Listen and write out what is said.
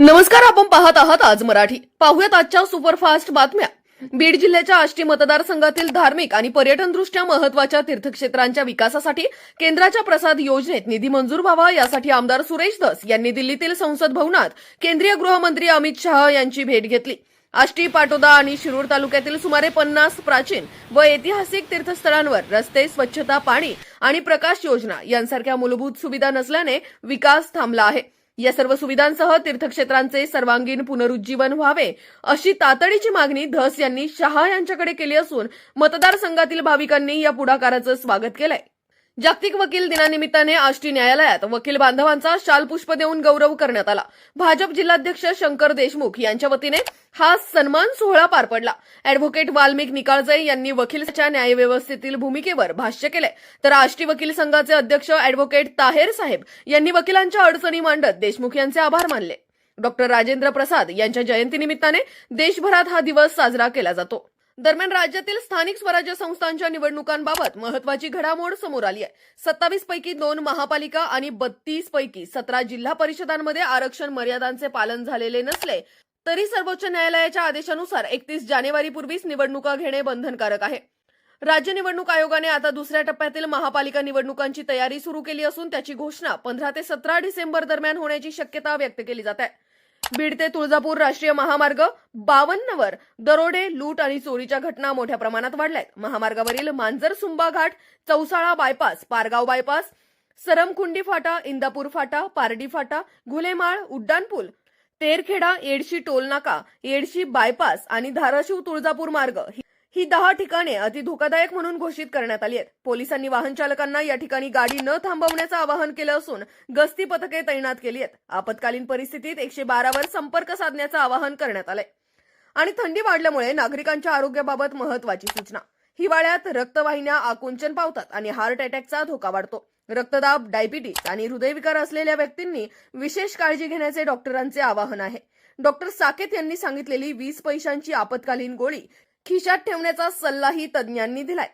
नमस्कार आपण पाहत आहात आज मराठी. पाहुयात आजच्या सुपरफास्ट बातम्या. बीड जिल्ह्याच्या आष्टी मतदारसंघातील धार्मिक आणि पर्यटनदृष्ट्या महत्त्वाच्या तीर्थक्षेत्रांच्या विकासासाठी केंद्राच्या प्रसाद योजनेत निधी मंजूर व्हावा यासाठी आमदार सुरेश दस यांनी दिल्लीतील संसद भवनात केंद्रीय गृहमंत्री अमित शहा यांची भेट घेतली. आष्टी पाटोदा आणि शिरूर तालुक्यातील सुमारे पन्नास प्राचीन व ऐतिहासिक तीर्थस्थळांवर रस्ते स्वच्छता पाणी आणि प्रकाश योजना यांसारख्या मूलभूत सुविधा नसल्याने विकास थांबला आहे. या सर्व सुविधांसह तीर्थक्षेत्रांचे सर्वांगीण पुनरुज्जीवन व्हावे अशी तातडीची मागणी धस यांनी शहा यांच्याकडे केली असून मतदारसंघातील भाविकांनी या पुढाकाराचं स्वागत केलंय. जागतिक वकील दिनानिमित्ताने आष्टी न्यायालयात वकील बांधवांचा शाल पुष्प देऊन गौरव करण्यात आला. भाजप जिल्हाध्यक्ष शंकर देशमुख यांच्या वतीने हा सन्मान सोहळा पार पडला. अॅडव्होकेट वाल्मिक निकाळजे यांनी वकीलच्या न्यायव्यवस्थेतील भूमिकेवर भाष्य केले. तर आष्टी वकील संघाचे अध्यक्ष अॅडव्होकेट ताहेर साहेब यांनी वकिलांच्या अडचणी मांडत देशमुख यांचे आभार मानले. डॉक्टर राजेंद्र प्रसाद यांच्या जयंतीनिमित्ताने देशभरात हा दिवस साजरा केला जातो. दरम्यान राज्यातील स्थानिक स्वराज्य संस्थांच्या निवडणुकांबाबत महत्वाची घडामोड समोर आली आहे. सत्तावीस पैकी दोन महापालिका आणि बत्तीस पैकी सतरा जिल्हा परिषदांमध्ये आरक्षण मर्यादांचे पालन झालेले नसले तरी सर्वोच्च न्यायालयाच्या आदेशानुसार एकतीस जानेवारीपूर्वीच निवडणुका घेणे बंधनकारक आहे. राज्य निवडणूक आयोगाने आता दुसऱ्या टप्प्यातील महापालिका निवडणुकांची तयारी सुरू केली असून त्याची घोषणा पंधरा ते सतरा डिसेंबर दरम्यान होण्याची शक्यता व्यक्त केली जात आहे. बीड ते तुळजापूर राष्ट्रीय महामार्ग बावन्नवर दरोडे लूट आणि चोरीच्या घटना मोठ्या प्रमाणात वाढल्यात. महामार्गावरील मांजरसुंबा घाट चौसाळा बायपास पारगाव बायपास सरमकुंडी फाटा इंदापूर फाटा पारडी फाटा घुलेमाळ उड्डाणपूल तेरखेडा येडशी टोलनाका येडशी बायपास आणि धाराशिव तुळजापूर मार्ग ही- दहा ठिकाणे अति धोकादायक म्हणून घोषित करण्यात आली आहेत. पोलिसांनी वाहन चालकांना या ठिकाणी गाडी न थांबवण्याचं आवाहन केलं असून गस्ती पथके तैनात केली आहेत. आपत्कालीन परिस्थितीत एकशे बारावर संपर्क साधण्याचं आवाहन करण्यात आलंय. आणि थंडी वाढल्यामुळे नागरिकांच्या आरोग्याबाबत महत्वाची सूचना. हिवाळ्यात रक्तवाहिन्या आकुंचन पावतात आणि हार्ट अटॅकचा धोका वाढतो. रक्तदाब डायबिटीस आणि हृदयविकार असलेल्या व्यक्तींनी विशेष काळजी घेण्याचे डॉक्टरांचे आवाहन आहे. डॉक्टर साकेत यांनी सांगितलेली वीस पैशांची आपत्कालीन गोळी खिशात ठेवण्याचा सल्लाही तज्ज्ञांनी दिलाय.